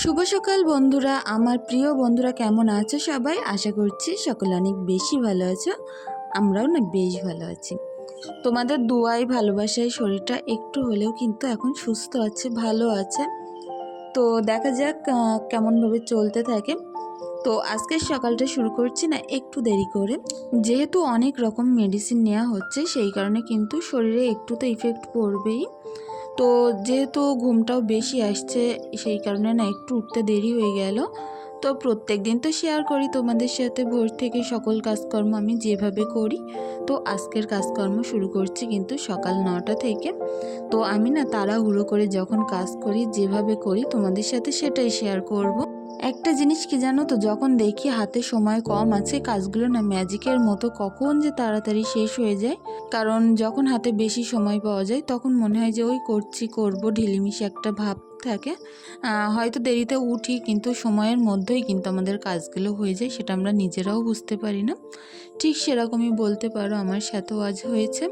শুভ সকাল বন্ধুরা। আমার প্রিয় বন্ধুরা কেমন আছো সবাই? আশা করছি সকলে অনেক বেশি ভালো আছো, আমরাও না বেশ ভালো আছি। তোমাদের দুয়াই ভালোবাসায় শরীরটা একটু হলেও কিন্তু এখন সুস্থ আছে, ভালো আছে। তো দেখা যাক কেমনভাবে চলতে থাকে। তো আজকের সকালটা শুরু করছি না একটু দেরি করে। যেহেতু অনেক রকম মেডিসিন নেওয়া হচ্ছে, সেই কারণে কিন্তু শরীরে একটু তো ইফেক্ট পড়বেই। তো যেহেতু ঘুমটাও বেশি আসছে সেই কারণে না একটু উঠতে দেরি হয়ে গেল। তো প্রত্যেক দিন তো শেয়ার করি তোমাদের সাথে। ভোর থেকে সকল কাজকর্ম আমি যেভাবে করি, তো আজকের কাজকর্ম শুরু করছি কিন্তু সকাল নটা থেকে। তো আমি না তাড়াহুড়ো করে যখন কাজ করি, যেভাবে করি তোমাদের সাথে সেটাই শেয়ার করব। একটা জিনিস কি জানো তো, যখন দেখি হাতে সময় কম আছে, কাজগুলো না ম্যাজিকের মতো কখন যে তাড়াতাড়ি শেষ হয়ে যায়। কারণ যখন হাতে বেশি সময় পাওয়া যায়, তখন মনে হয় যে ওই করছি, করব, ঢিলিমিশি একটা ভাব থাকে হয়তো দেরিতে উঠি কিন্তু সময়ের মধ্যেই কিন্তু আমাদের কাজগুলো হয়ে যায়, সেটা আমরা নিজেরাও বুঝতে পারি না। ঠিক সেরকমই বলতে পারো, আমার সাথেও আজ হয়েছে।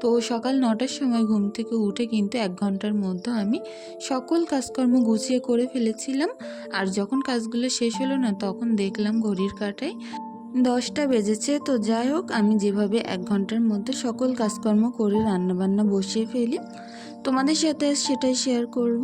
তো সকাল নটার সময় ঘুম থেকে উঠে কিন্তু এক ঘণ্টার মধ্যে আমি সকল কাজকর্ম গুছিয়ে করে ফেলেছিলাম। আর যখন কাজগুলো শেষ হলো না, তখন দেখলাম ঘড়ির কাঁটায় দশটা বেজেছে। তো যাই হোক, আমি যেভাবে এক ঘণ্টার মধ্যে সকল কাজকর্ম করে রান্নাবান্না বসিয়ে ফেলি তোমাদের সাথে সেটাই শেয়ার করব।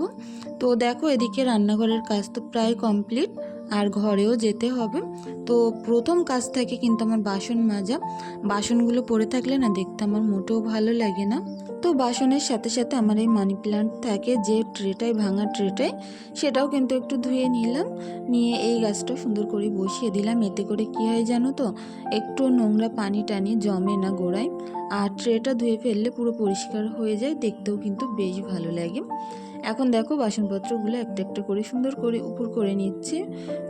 তো দেখো এদিকে রান্নাঘরের কাজ তো প্রায় কমপ্লিট আর ঘরেও যেতে হবে। তো প্রথম কাজ থাকে কিন্তু আমার বাসন মাজা। বাসনগুলো পড়ে থাকলে না দেখতে আমার মোটেও ভালো লাগে না। তো বাসনের সাথে সাথে আমার এই মানি প্ল্যান্ট থাকে যে ট্রেটাই ভাঙা ট্রেটাই সেটাও কিন্তু একটু ধুয়ে নিলাম। নিয়ে এই গাছটা সুন্দর করে বসিয়ে দিলাম। এতে করে কি হয় জানো তো? একটু নোংরা পানি টানি জমে না গোড়ায়। আর ট্রেটা ধুয়ে ফেললে পুরো পরিষ্কার হয়ে যায়। দেখতেও কিন্তু বেশ ভালো লাগে। এখন দেখো বাসনপত্রগুলো একটা একটা করে সুন্দর করে উপর করে নিচ্ছে।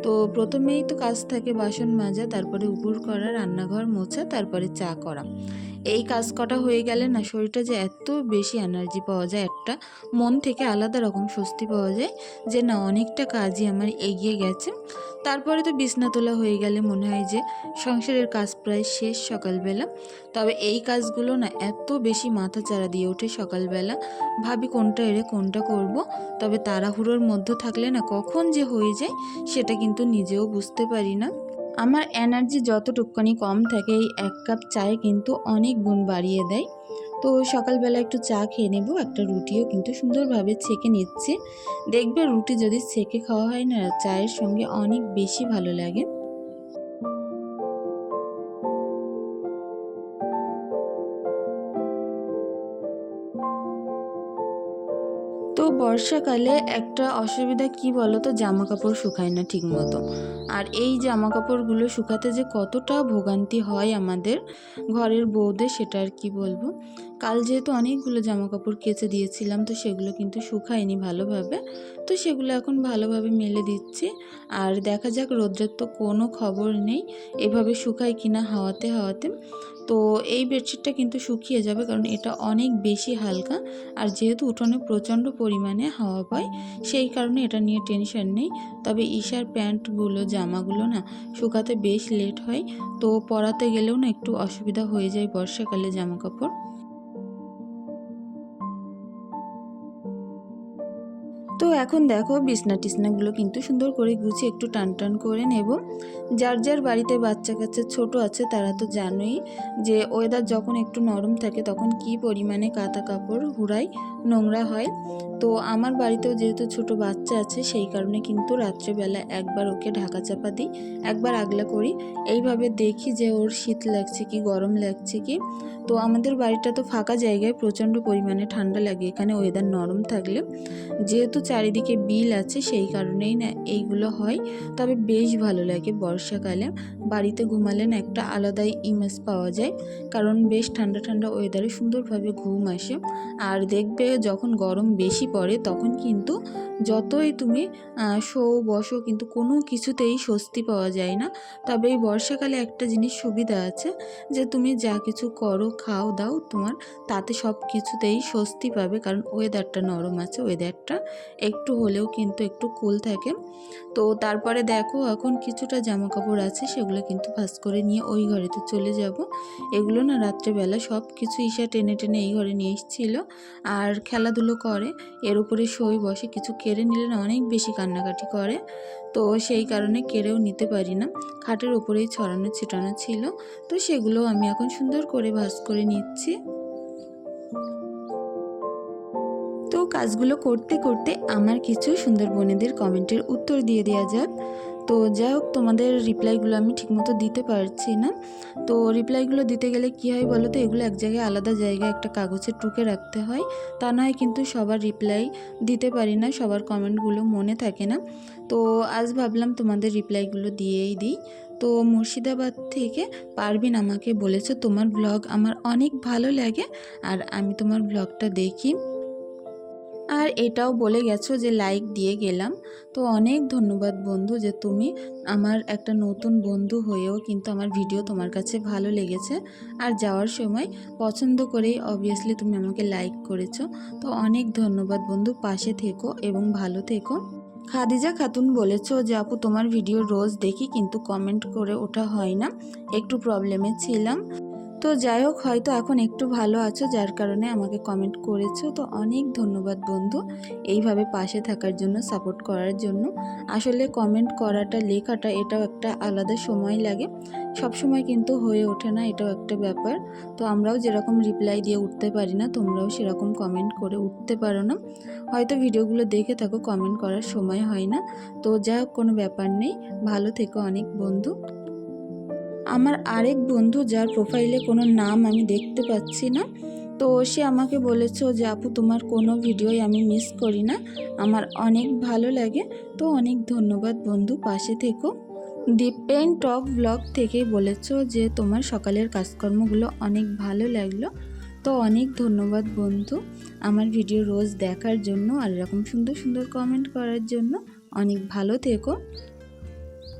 তো প্রথমেই তো কাজ থাকে বাসন মাজা, তারপরে উপর করা, রান্নাঘর মোছা, তারপরে চা করা। এই কাজ কটা হয়ে গেলে না শরীরটা যে এত বেশি এনার্জি পাওয়া যায় একটা, মন থেকে আলাদা রকম স্বস্তি পাওয়া যায় যে না অনেকটা কাজই আমার এগিয়ে গেছে। তারপরে তো বিছনা তোলা হয়ে গেলে মনে হয় যে সংসারের কাজ প্রায় শেষ সকালবেলা। তবে এই কাজগুলো না এত বেশি মাথা চারা দিয়ে ওঠে সকালবেলা। ভাবি কোনটা এড়ে কোনটা করব। তবে তাড়াহুড়োর মধ্যে থাকলে না কখন যে হয়ে যায় সেটা কিন্তু নিজেও বুঝতে পারি না। আমার এনার্জি যতটুকুনি কম থাকে, এই এক কাপ চায়ে কিন্তু অনেক গুণ বাড়িয়ে দেয়। তো সকালবেলা একটু চা খেয়ে নেব, একটা রুটিও কিন্তু সুন্দরভাবে ছেঁকে নিচ্ছে। দেখবে রুটি যদি ছেঁকে খাওয়া হয় না, চায়ের সঙ্গে অনেক বেশি ভালো লাগে। বর্ষাকালে একটা অসুবিধা কি বলো তো জামা কাপড় শুকায় না ঠিক মতো আর এই জামা কাপড়গুলো শুকাতে যে কতটা ভোগান্তি হয় আমাদের ঘরের বউদের, সেটা আর কি বলব? কাল যেহেতু অনেকগুলো জামা কাপড় কেচে দিয়েছিলাম, তো সেগুলো কিন্তু শুকায়নি ভালোভাবে। তো সেগুলো এখন ভালোভাবে মেলে দিচ্ছি। আর দেখা যাক, রোদ্রের তো কোনো খবর নেই, এভাবে শুকায় কিনা হাওয়াতে হাওয়াতে। তো এই বেডশিটটা কিন্তু শুকিয়ে যাবে, কারণ এটা অনেক বেশি হালকা। আর যেহেতু উঠোনে প্রচণ্ড পরিমাণে হাওয়া পায়, সেই কারণে এটা নিয়ে টেনশন নেই। তবে ঈশার প্যান্টগুলো, জামাগুলো না শুকাতে বেশ লেট হয়। তো পরাতে গেলেও না একটু অসুবিধা হয়ে যায় বর্ষাকালে জামা কাপড় এখন দেখো বিছনা টিসনাগুলো কিন্তু সুন্দর করে গুছিয়ে একটু টান টান করে নেব। যার যার বাড়িতে বাচ্চা কাচ্চা ছোট আছে তারা তো জানোই যে ওয়েদার যখন একটু নরম থাকে তখন কি পরিমাণে কাতা কাপড় হুড়াই নোংরা হয়। তো আমার বাড়িতেও যেহেতু ছোট বাচ্চা আছে সেই কারণে কিন্তু রাত্রেবেলা একবার ওকে ঢাকা চাপা দিই, একবার আগলা করি। এইভাবে দেখি যে ওর শীত লাগছে কি, গরম লাগছে কি। তো আমাদের বাড়িটা তো ফাঁকা জায়গায় প্রচণ্ড পরিমাণে ঠান্ডা লাগে, এখানে ওয়েদার নরম থাকলে। যেহেতু চারিদিকে বিল আছে, সেই কারণেই না এইগুলো হয়। তবে বেশ ভালো লাগে বর্ষাকালে। বাড়িতে ঘুমালেন একটা আলাদাই ইমেজ পাওয়া যায়। কারণ বেশ ঠান্ডা ঠান্ডা ওয়েদারে সুন্দরভাবে ঘুম আসে। আর দেখবে যখন গরম বেশি পড়ে, তখন কিন্তু যতই তুমি শো বসো, কিন্তু কোনো কিছুতেই স্বস্তি পাওয়া যায় না। তবে এই বর্ষাকালে একটা জিনিস সুবিধা আছে, যে তুমি যা কিছু করো, খাও, দাও, তোমার তাতে সব কিছুতেই স্বস্তি পাবে, কারণ ওয়েদারটা নরম আছে ওয়েদারটা একটু হলেও কিন্তু একটু কুল থাকে। তো তারপরে দেখো, এখন কিছুটা জামা কাপড় আছে, সেগুলো কিন্তু ভাস করে নিয়ে ওই ঘরেতে চলে যাব। এগুলো না রাত্রেবেলা সব কিছু ঈশা টেনে টেনে এই ঘরে নিয়ে এসেছিল, আর খেলাধুলো করে, এর উপরে সই বসে, কিছু কেড়ে নিলে না অনেক বেশি কান্নাকাটি করে। তো সেই কারণে কেড়েও নিতে পারি না। খাটের উপরেই ছড়ানো ছিটানো ছিল। তো সেগুলো আমি এখন সুন্দর করে ভাস করে নিচ্ছি। তো কাজগুলো করতে করতে আমার কিছু সুন্দর বোনেদের কমেন্টের উত্তর দিয়ে দেওয়া যাক। তো যাই হোক, তোমাদের রিপ্লাইগুলো আমি ঠিকমতো দিতে পারছি না। তো রিপ্লাইগুলো দিতে গেলে কি হয় বলো তো? এগুলো এক জায়গায় আলাদা জায়গায় একটা কাগজে টুকে রাখতে হয়। তা নয় কিন্তু সবার রিপ্লাই দিতে পারি না, সবার কমেন্টগুলো মনে থাকে না। তো আজ ভাবলাম তোমাদের রিপ্লাইগুলো দিয়েই দিই। তো মুর্শিদাবাদ থেকে পারবিন আমাকে বলেছে, তোমার ব্লগ আমার অনেক ভালো লাগে, আর আমি তোমার ব্লগটা দেখি। আর এটাও বলে গেছো যে লাইক দিয়ে গেলাম। তো অনেক ধন্যবাদ বন্ধু যে তুমি আমার একটা নতুন বন্ধু হয়েও কিন্তু আমার ভিডিও তোমার কাছে ভালো লেগেছে। আর যাওয়ার সময় পছন্দ করেই অবভিয়াসলি তুমি আমাকে লাইক করেছ। তো অনেক ধন্যবাদ বন্ধু, পাশে থেকো এবং ভালো থেকো। খাদিজা খাতুন বলেছ যে, আপু, তোমার ভিডিও রোজ দেখি কিন্তু কমেন্ট করে ওঠা হয় না। একটু প্রবলেমে ছিলাম। তো যাই হোক, হয়তো এখন একটু ভালো আছো, যার কারণে আমাকে কমেন্ট করেছ। তো অনেক ধন্যবাদ বন্ধু এইভাবে পাশে থাকার জন্য সাপোর্ট করার জন্য। আসলে কমেন্ট করাটা, লেখাটা এটাও একটা আলাদা সময় লাগে। সব সময় কিন্তু হয়ে ওঠে না, এটাও একটা ব্যাপার। তো আমরাও যেরকম রিপ্লাই দিয়ে উঠতে পারি না, তোমরাও সেরকম কমেন্ট করে উঠতে পারো না। হয়তো ভিডিওগুলো দেখে থাকো কমেন্ট করার সময় হয় না। তো যাই হোক, কোনো ব্যাপার নেই। ভালো থেকো অনেক বন্ধু। আমার আরেক বন্ধু যার প্রোফাইলে কোনো নাম আমি দেখতে পাচ্ছি না, তো সে আমাকে বলেছ যে, আপু, তোমার কোনো ভিডিওই আমি মিস করি না। আমার অনেক ভালো লাগে। তো অনেক ধন্যবাদ বন্ধু, পাশে থেকো। ডিপেন টক ব্লগ থেকে বলেছ যে, তোমার সকালের কাজকর্মগুলো অনেক ভালো লাগল। তো অনেক ধন্যবাদ বন্ধু আমার ভিডিও রোজ দেখার জন্য আর এরকম সুন্দর সুন্দর কমেন্ট করার জন্য। অনেক ভালো থেকো।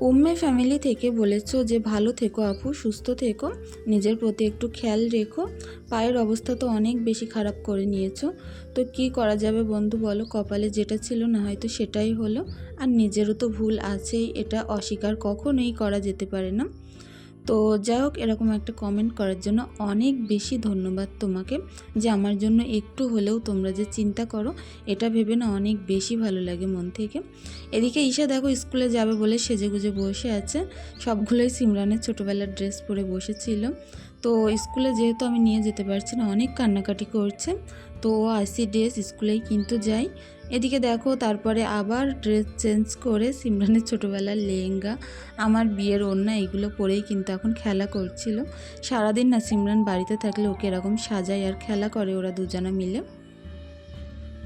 উম্মে ফ্যামিলি থেকে বলেছ যে, ভালো থেকো আপু, সুস্থ থেকো। নিজের প্রতি একটু খেয়াল রেখো। পায়ের অবস্থা তো অনেক বেশি খারাপ করে নিয়েছো। তো কি করা যাবে বন্ধু বলো? কপালে যেটা ছিল না হয়তো সেটাই হলো। আর নিজেরও তো ভুল আছেই, এটা অস্বীকার কখনোই করা যেতে পারে না। তো যাই হোক, এরকম একটা কমেন্ট করার জন্য অনেক বেশি ধন্যবাদ তোমাকে যে আমার জন্য একটু হলেও তোমরা যে চিন্তা করো, এটা ভেবে না অনেক বেশি ভালো লাগে মন থেকে। এদিকে ঈশা দেখো স্কুলে যাবে বলে সেজে গুজে বসে আছে। সবগুলোই সিমরানের ছোটোবেলার ড্রেস পরে বসেছিল। তো স্কুলে যেহেতু আমি নিয়ে যেতে পারছি না, অনেক কান্নাকাটি করছে। তো আইসি ড্রেস স্কুলেই কিন্তু যাই। এদিকে দেখো, তারপরে আবার ড্রেস চেঞ্জ করে সিমরানের ছোটোবেলার লেহেঙ্গা, আমার বিয়ের ওড়না, এগুলো পরেই কিন্তু এখন খেলা করছিল। সারাদিন না সিমরান বাড়িতে থাকলে ওকে এরকম সাজায় আর খেলা করে ওরা দুজনা মিলে।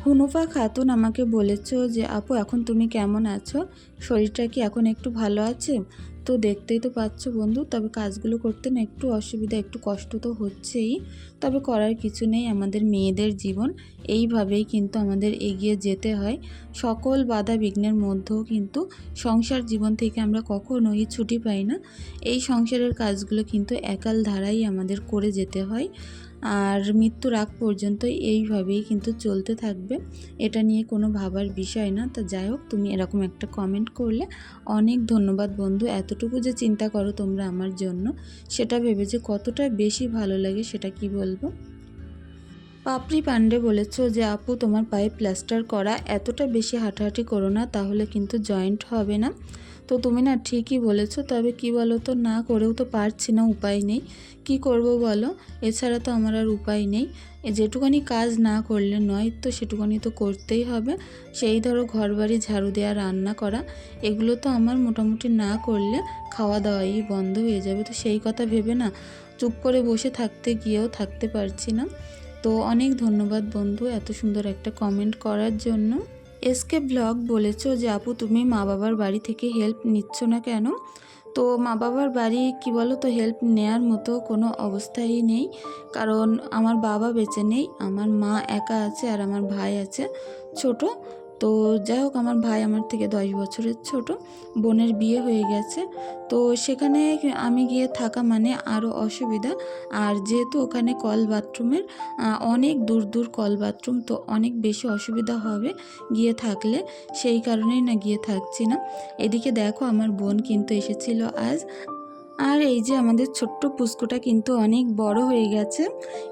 হুনুফা খাতুন আমাকে বলেছ যে, আপু, এখন তুমি কেমন আছো? শরীরটা কি এখন একটু ভালো আছে? তো দেখতেই তো পাচ্ছ বন্ধু, তবে কাজগুলো করতে না একটু অসুবিধা, একটু কষ্ট তো হচ্ছেই। তবে করার কিছু নেই, আমাদের মেয়েদের জীবন, এইভাবেই কিন্তু আমাদের এগিয়ে যেতে হয়। সকল বাধা বিঘ্নের মধ্যেও কিন্তু সংসার জীবন থেকে আমরা কখনোই ছুটি পাই না। এই সংসারের কাজগুলো কিন্তু একাল ধারাই আমাদের করে যেতে হয়। আর মৃত্যুর আগ পর্যন্ত এইভাবেই কিন্তু চলতে থাকবে। এটা নিয়ে কোনো ভাবার বিষয় না। তো যাই হোক, তুমি এরকম একটা কমেন্ট করলে অনেক ধন্যবাদ বন্ধু। এতটুকু যে চিন্তা করো তোমরা আমার জন্য, সেটা ভেবে যে কতটা বেশি ভালো লাগে সেটা কি বলব? পাপড়ি পান্ডে বলেছ যে, আপু, তোমার পায়ে প্লাস্টার করা এতটা বেশি হাঁটাহাঁটি করো না, তাহলে কিন্তু জয়েন্ট হবে না। তো তুমি না ঠিকই বলেছ, তবে কি বলো তো না করেও তো পারছি না, উপায় নেই। কি করব বলো? এছাড়া তো আমার আর উপায় নেই। যেটুকানি কাজ না করলে নয়, তো সেটুকানি তো করতেই হবে। সেই ধরো ঘর বাড়ি ঝাড়ু দেওয়া রান্না করা, এগুলো তো আমার মোটামুটি না করলে খাওয়া দাওয়াই বন্ধ হয়ে যাবে। তো সেই কথা ভেবে না চুপ করে বসে থাকতে গিয়েও থাকতে পারছি না। তো অনেক ধন্যবাদ বন্ধু এত সুন্দর একটা কমেন্ট করার জন্য। এসকে ব্লগ বলেছ যে, আপু, তুমি মা বাবার বাড়ি থেকে হেল্প নিচ্ছ না কেন? তো মা বাবার বাড়ি, কি বলো তো হেল্প নেয়ার মতো কোনো অবস্থাই নেই। কারণ আমার বাবা বেঁচে নেই, আমার মা একা আছে আর আমার ভাই আছে, ছোট। তো যাই হোক, আমার ভাই আমার থেকে দশ বছরের ছোট, বোনের বিয়ে হয়ে গেছে। তো সেখানে আমি গিয়ে থাকা মানে আরও অসুবিধা। আর যেহেতু ওখানে কল বাথরুমের অনেক দূর দূর কল বাথরুম তো অনেক বেশি অসুবিধা হবে গিয়ে থাকলে। সেই কারণেই না গিয়ে থাকছি না। এদিকে দেখো, আমার বোন কিন্তু এসেছিল আজ। আর এই যে আমাদের ছোট্ট পুস্কুটা কিন্তু অনেক বড় হয়ে গেছে।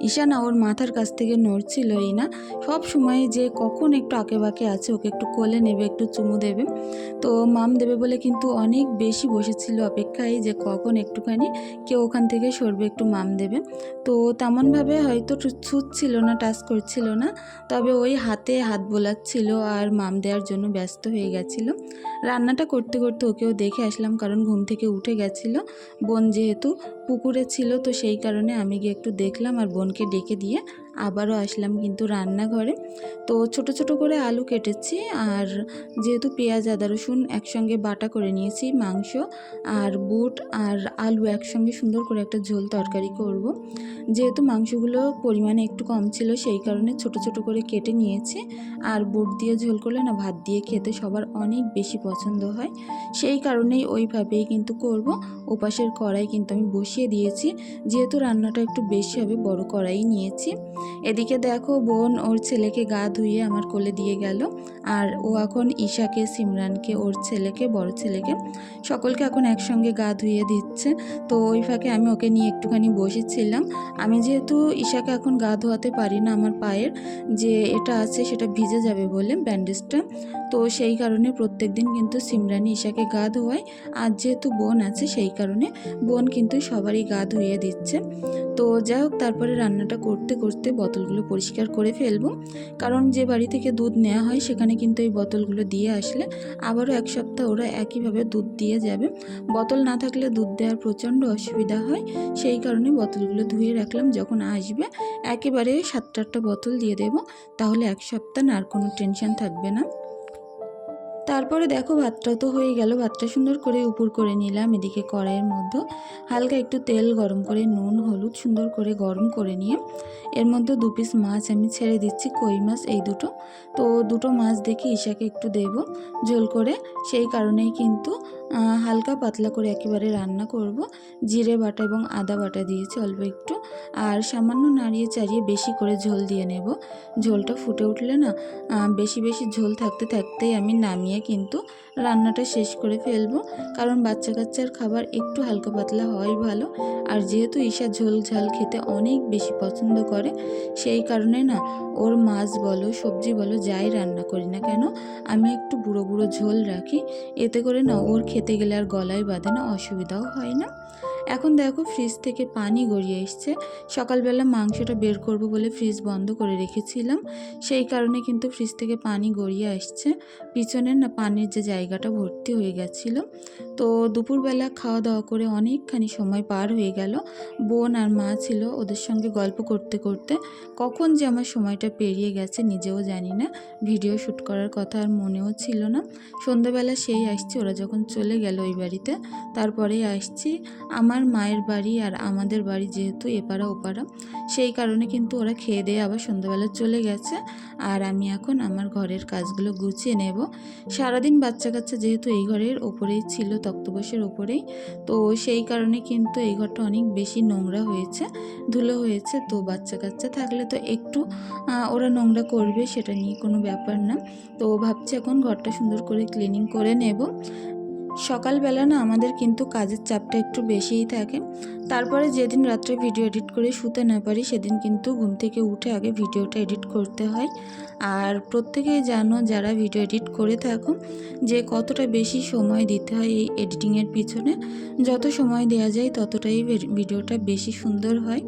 ঈশানা ওর মাথার কাছ থেকে নড়ছিলই না। সব সময় যে কখন একটু আঁকে বাঁকে আছে, ওকে একটু কোলে নেবে, একটু চুমু দেবে। তো মাম দেবে বলে কিন্তু অনেক বেশি বসেছিল অপেক্ষায় যে কখন একটুখানি কেউ ওখান থেকে সরবে, একটু মাম দেবে। তো তেমনভাবে হয়তো ছুটছিল না, টাচ করছিল না। তবে ওই হাতে হাত বোলাচ্ছিল আর মাম দেওয়ার জন্য ব্যস্ত হয়ে গেছিল। রান্নাটা করতে করতে ওকেও দেখে আসলাম, কারণ ঘুম থেকে উঠে গেছিল। বোন যেহেতু পুকুরে ছিল তো সেই কারণে আমি গিয়ে একটু দেখলাম আর বোনকে ডেকে দিয়ে আবারও আসলাম কিন্তু রান্নাঘরে। তো ছোট ছোট করে আলু কেটেছি আর যেহেতু পেঁয়াজ, আদা, রসুন একসঙ্গে বাটা করে নিয়েছি, মাংস আর বুট আর আলু একসঙ্গে সুন্দর করে একটা ঝোল তরকারি করব। যেহেতু মাংসগুলো পরিমাণে একটু কম ছিল সেই কারণে ছোট ছোট করে কেটে নিয়েছি আর বুট দিয়ে ঝোল করলে না ভাত দিয়ে খেতে সবার অনেক বেশি পছন্দ হয়। সেই কারণেই ওইভাবেই কিন্তু করব। ওপাশের কড়াই কিন্তু আমি বসিয়ে দিয়েছি। যেহেতু রান্নাটা একটু বেশি হবে, বড় কড়াই নিয়েছি। এদিকে দেখো বোন ওর ছেলেকে গা ধুইয়ে আমার কোলে দিয়ে গেল। আর ও এখন ঈশাকে, সিমরানকে, ওর ছেলেকে, বড় ছেলেকে সকলকে এখন একসঙ্গে গা ধুইয়ে দিচ্ছে। তো ওই ফাঁকে আমি ওকে নিয়ে একটুখানি বসেছিলাম। আমি যেহেতু ঈশাকে এখন গা ধোয়াতে পারি না আমার পায়ের, যে এটা আছে সেটা ভিজে যাবে বলে ব্যান্ডেজটা, তো সেই কারণে প্রত্যেক দিন কিন্তু সিমরানি ঈশাকে গা ধোয়ায়। আর যেহেতু বোন আছে সেই কারণে বোন কিন্তু সবারই গা ধুইয়ে দিচ্ছে। তো যাই হোক, তারপরে রান্নাটা করতে করতে বোতলগুলো পরিষ্কার করে ফেলব। কারণ যে বাড়ি থেকে দুধ নেওয়া হয়, সেখানে কিন্তু এই বোতলগুলো দিয়ে আসলে আবারও এক সপ্তাহ ওরা একইভাবে দুধ দিয়ে যাবে। বোতল না থাকলে দুধ দেওয়ার প্রচণ্ড অসুবিধা হয়। সেই কারণে বোতলগুলো ধুয়ে রাখলাম, যখন আসবে একেবারে সাতটা আটটা বোতল দিয়ে দেবো। তাহলে এক সপ্তাহ আর কোনো টেনশন থাকবে না। তারপরে দেখো ভাতটা তো হয়ে গেল। ভাতটা সুন্দর করে উপর করে নিলাম, এদিকে কড়াইয়ের মধ্যে। হালকা একটু তেল গরম করে, নুন, হলুদ সুন্দর করে গরম করে নিয়ে, এর মধ্যে দু পিস মাছ আমি ছেড়ে দিচ্ছি, কই মাছ এই দুটো। তো দুটো মাছ দেখি ঈশাকে একটু দেব ঝোল করে। সেই কারণেই কিন্তু হালকা পাতলা করে একেবারে রান্না করব। জিরে বাটা এবং আদা বাটা দিয়েছি অল্প একটু। আর সামান্য নাড়িয়ে চাড়িয়ে বেশি করে ঝোল দিয়ে নেব। ঝোলটা ফুটে উঠলে না বেশি বেশি ঝোল থাকতে থাকতেই আমি নামিয়ে কিন্তু রান্নাটা শেষ করে ফেলব। কারণ বাচ্চা কাচ্চার খাবার একটু হালকা পাতলা হয় ভালো। আর যেহেতু ঈশা ঝোল ঝাল খেতে অনেক বেশি পছন্দ করে, সেই কারণে না, ওর মাছ বলো, সবজি বলো, যাই রান্না করি না কেন, আমি একটু বুড়ো বুড়ো ঝোল রাখি। এতে করে না ওর খেতে গেলে আর গলায় বাঁধে না, অসুবিধাও হয় না। এখন দেখো ফ্রিজ থেকে পানি গড়িয়ে এসছে। সকালবেলা মাংসটা বের করব বলে ফ্রিজ বন্ধ করে রেখেছিলাম। সেই কারণে কিন্তু ফ্রিজ থেকে পানি গড়িয়ে আসছে। পিছনের না পানির যে জায়গাটা ভর্তি হয়ে গেছিল, তো দুপুরবেলা খাওয়া দাওয়া করে অনেকখানি সময় পার হয়ে গেল। বোন আর মা ছিল ওদের সঙ্গে গল্প করতে করতে। কখন যে আমার সময়টা পেরিয়ে গেছে নিজেও জানি না। ভিডিও শ্যুট করার কথা আর মনেও ছিল না। সন্ধ্যাবেলা সেই আসছি, ওরা যখন চলে গেল ওই বাড়িতে, তারপরেই আসছি। আমার মায়ের বাড়ি আর আমাদের বাড়ি যেহেতু এপাড়া ওপাড়া, সেই কারণে কিন্তু ওরা খেয়ে দিয়ে আবার সন্ধ্যাবেলা চলে গেছে। আর আমি এখন আমার ঘরের কাজগুলো গুছিয়ে নেব। সারাদিন বাচ্চা কাচ্চা যেহেতু এই ঘরের ওপরেই ছিল তক্তপোষের ওপরেই, তো সেই কারণে কিন্তু এই ঘরটা অনেক বেশি নোংরা হয়েছে, ধুলো হয়েছে, তো বাচ্চা কাচ্চা থাকলে তো একটু ওরা নোংরা করবে সেটা নিয়ে কোনো ব্যাপার না। তো ভাবছি এখন ঘরটা সুন্দর করে ক্লিনিং করে নেব। সকালবেলা না আমাদের কিন্তু কাজের চাপটা একটু বেশিই থাকে তারপরে যেদিন রাত্রে ভিডিও এডিট করে শুতে না পারি, সেদিন কিন্তু ঘুম থেকে উঠে আগে ভিডিওটা এডিট করতে হয়। আর প্রত্যেকেই জানো, যারা ভিডিও এডিট করে থাকো, যে কতটা বেশি সময় দিতে হয় এই এডিটিংয়ের পিছনে, যত সময় দেওয়া যায় ততটাই ভিডিওটা বেশি সুন্দর হয়।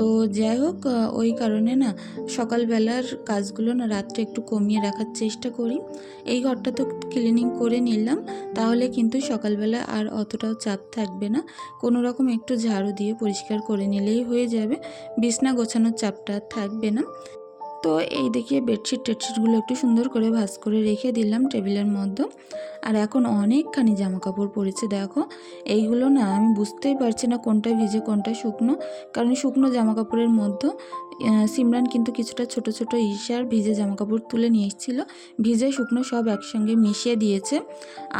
তো যাই হোক ওই কারণে না, সকালবেলার কাজগুলো না রাত্রে একটু কমিয়ে রাখার চেষ্টা করি। এই ঘরটা তো ক্লিনিং করে নিলাম, তাহলে কিন্তু সকালবেলা আর অতটাও চাপ থাকবে না। কোনো রকম একটু ঝাড়ু দিয়ে পরিষ্কার করে নিলেই হয়ে যাবে। বিছনা গোছানোর চাপটা থাকবে না। তো এই দেখিয়ে বেডশিট টেডশিটগুলো একটু সুন্দর করে ভাঁজ করে রেখে দিলাম টেবিলের মধ্যে। আর এখন অনেকখানি জামা কাপড় পরেছে, দেখো। এইগুলো না আমি বুঝতেই পারছি না কোনটা ভিজে কোনটা শুকনো। কারণ শুকনো জামা কাপড়ের মধ্যে সিমরান কিন্তু কিছুটা ছোট ছোট ঈশার ভিজে জামা কাপড় তুলে নিয়ে এসেছিল। ভিজে, শুকনো সব একসঙ্গে মিশিয়ে দিয়েছে।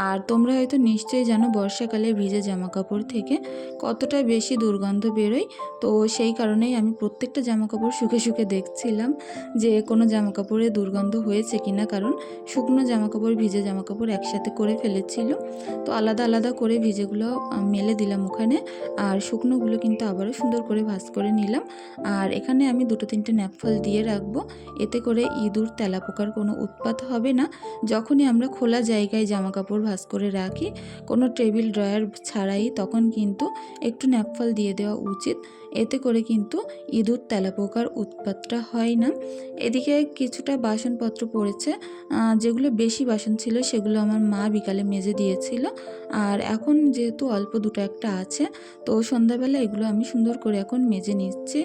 আর তোমরা হয়তো নিশ্চয়ই জানো বর্ষাকালে ভিজে জামা কাপড় থেকে কতটা বেশি দুর্গন্ধ বেরোয়। তো সেই কারণেই আমি প্রত্যেকটা জামা কাপড় শুকে শুকে দেখছিলাম। যে কোনো জামা কাপড়ে দুর্গন্ধ হয়েছে কিনা, কারণ শুকনো জামা কাপড় ভিজে জামা কাপড় একসাথে করে ফেলেছিল। তো আলাদা আলাদা করে ভিজেগুলো মেলে দিলাম ওখানে, আর শুকনোগুলো কিন্তু আবারও সুন্দর করে ভাজ করে নিলাম। আর এখানে আমি দুটো তিনটে ন্যাপফল দিয়ে রাখব, এতে করে ইঁদুর, তেলাপোকার কোনো উৎপাত হবে না। যখনই আমরা খোলা জায়গায় জামা কাপড় ভাজ করে রাখি, কোনো টেবিল ড্রয়ার ছাড়াই তখন কিন্তু একটু ন্যাপফল দিয়ে দেওয়া উচিত। এতে করে কিন্তু ইঁদুর তেলাপোকার উৎপাতটা হয় না। এদিকে কিছুটা বাসনপত্র পড়েছে যেগুলো বেশি বাসন ছিল সেগুলো আমার মা বিকালে মেজে দিয়েছিল। আর এখন যেহেতু অল্প দুটো একটা আছে, তো সন্ধ্যাবেলা এগুলো আমি সুন্দর করে এখন মেজে নিচ্ছি।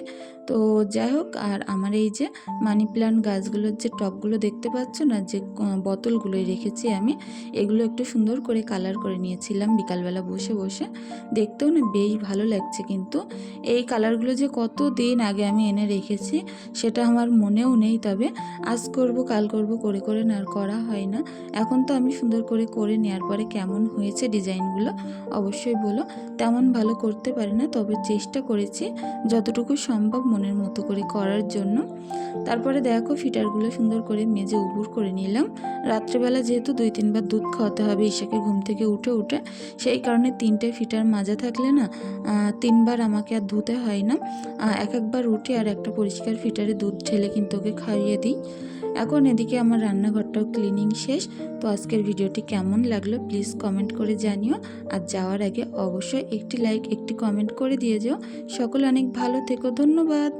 তো যাই হোক আর আমার এই যে মানি প্ল্যান্ট গাছগুলোর যে টবগুলো দেখতে পাচ্ছ না যে আহ, বোতলগুলোই রেখেছি আমি এগুলো একটু সুন্দর করে কালার করে নিয়েছিলাম বিকালবেলা বসে বসে। দেখতেও না বেশ ভালো লাগছে কিন্তু। এই কালারগুলো যে কত দিন আগে আমি এনে রেখেছি সেটা আমার মনেও নেই তবে আজ করব কাল করব করে করে না আর করা হয় না। এখন তো আমি সুন্দর করে করে নেওয়ার পরে কেমন হয়েছে ডিজাইনগুলো অবশ্যই বলো। তেমন ভালো করতে পারি না তবে চেষ্টা করেছি যতটুকু সম্ভব মনের মতো করে করার জন্য। তারপরে দেখো ফিটারগুলো সুন্দর করে মেজে উবুর করে নিলাম। রাত্রেবেলা যেহেতু দুই তিনবার দুধ খাওয়াতে হবে ঈশাকে ঘুম থেকে উঠে উঠে, সেই কারণে তিনটে ফিটার মাজা থাকলে না তিনবার আমাকে আর ধুতে হয় না। এক একবার উঠে আর একটা পরিষ্কার ফিটারে দুধ ঢেলে কিন্তু ওকে খাইয়ে দিই। এখন এদিকে আমার রান্নাঘরটাও ক্লিনিং শেষ, তো আজকের ভিডিওটি কেমন লাগল প্লিজ কমেন্ট করে জানিও। আর যাওয়ার আগে অবশ্যই একটি লাইক একটি কমেন্ট করে দিয়ে যেও। সকলে অনেক ভালো থেকো, ধন্যবাদ।